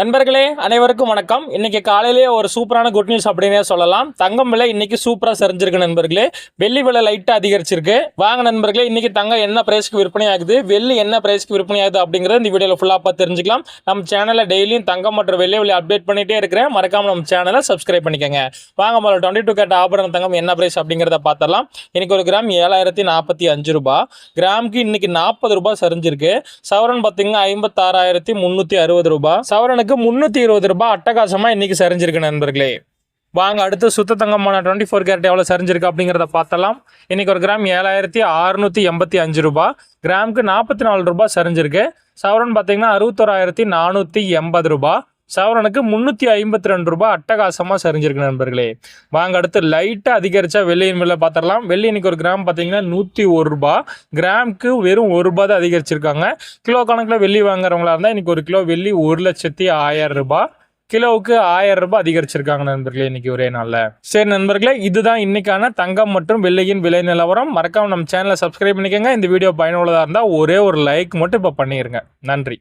நண்பர்களே அனைவருக்கும் வணக்கம். இன்னைக்கு காலையிலேயே ஒரு சூப்பரான குட் நியூஸ் அப்படின்னே சொல்லலாம். தங்கம் விலை இன்னைக்கு சூப்பராக செஞ்சிருக்கு நண்பர்களே. வெள்ளி விலை லைட்டாக அதிகரிச்சிருக்கு. வாங்க நண்பர்களே இன்னைக்கு தங்கம் என்ன பிரைஸ்க்கு விற்பனை ஆகுது? வெள்ளி என்ன பிரைஸ்க்கு விற்பனை ஆகுது அப்படிங்கிறத இந்த வீடியோவில் ஃபுல்லாக பார்த்து தெரிஞ்சுக்கலாம். நம்ம சேனலில் டெய்லியும் தங்கம் மற்றும் வெள்ளி விலை அப்டேட் பண்ணிகிட்டே இருக்கிறேன். மறக்காமல் நம்ம சேனலை சப்ஸ்கிரைப் பண்ணிக்கோங்க. வாங்க முதல்ல டுவெண்ட்டி டூ கேட் ஆபரண தங்கம் என்ன பிரைஸ் அப்படிங்கிறத பார்த்தலாம் இன்னைக்கு ஒரு கிராம் ஏழாயிரத்தி நாற்பத்தி அஞ்சு ரூபா கிராமுக்கு இன்னைக்கு நாற்பது ரூபாய் சரிஞ்சிருக்கு. சவரன் பார்த்தீங்கன்னா ஐம்பத்தாறாயிரத்தி முந்நூற்றி அறுபது ரூபாய். சவரனுக்கு முந்நூற்றி இருபது ரூபாய் அட்டகாசமாக இன்றைக்கி சரிஞ்சிருக்கு நண்பர்களே. வாங்க அடுத்து சுத்த தங்கமான டுவெண்ட்டி ஃபோர் கேரட் எவ்வளோ சரிஞ்சிருக்கு அப்படிங்கிறத பார்த்தலாம் இன்றைக்கி ஒரு கிராம் ஏழாயிரத்தி அறுநூற்றி எண்பத்தி அஞ்சு ரூபா கிராமுக்கு நாற்பத்தி நாலு ரூபாய் சரிஞ்சிருக்கு. சவரன் பார்த்தீங்கன்னா அறுபத்தோராயிரத்தி நானூற்றி எண்பது ரூபாய். சவரனுக்கு முந்நூற்றி ஐம்பத்தி ரெண்டு ரூபாய் அட்டகாசமாக சரிஞ்சிருக்கு நண்பர்களே. வாங்க அடுத்து லைட்டாக அதிகரிச்சா வெள்ளியின் விலை பார்த்துடலாம் வெள்ளி இன்னைக்கு ஒரு கிராம் பார்த்தீங்கன்னா நூற்றி ஒரு ரூபா கிராமுக்கு வெறும் ஒரு ரூபாய் தான் அதிகரிச்சிருக்காங்க. கிலோ கணக்கில் வெள்ளி வாங்குறவங்களா இருந்தால் இன்றைக்கி ஒரு கிலோ வெள்ளி ஒரு லட்சத்தி ஆயிரம் ரூபாய். கிலோவுக்கு ஆயிரம் ரூபாய் அதிகரிச்சிருக்காங்க நண்பர்களே இன்னைக்கு ஒரே நாளில். சரி நண்பர்களே இதுதான் இன்னைக்கான தங்கம் மற்றும் வெள்ளியின் விலை நிலவரம். மறக்காம நம்ம சேனலை சப்ஸ்கிரைப் பண்ணிக்கோங்க. இந்த வீடியோ பயனுள்ளதாக இருந்தால் ஒரே ஒரு லைக் மட்டும் இப்போ பண்ணிடுங்க நன்றி.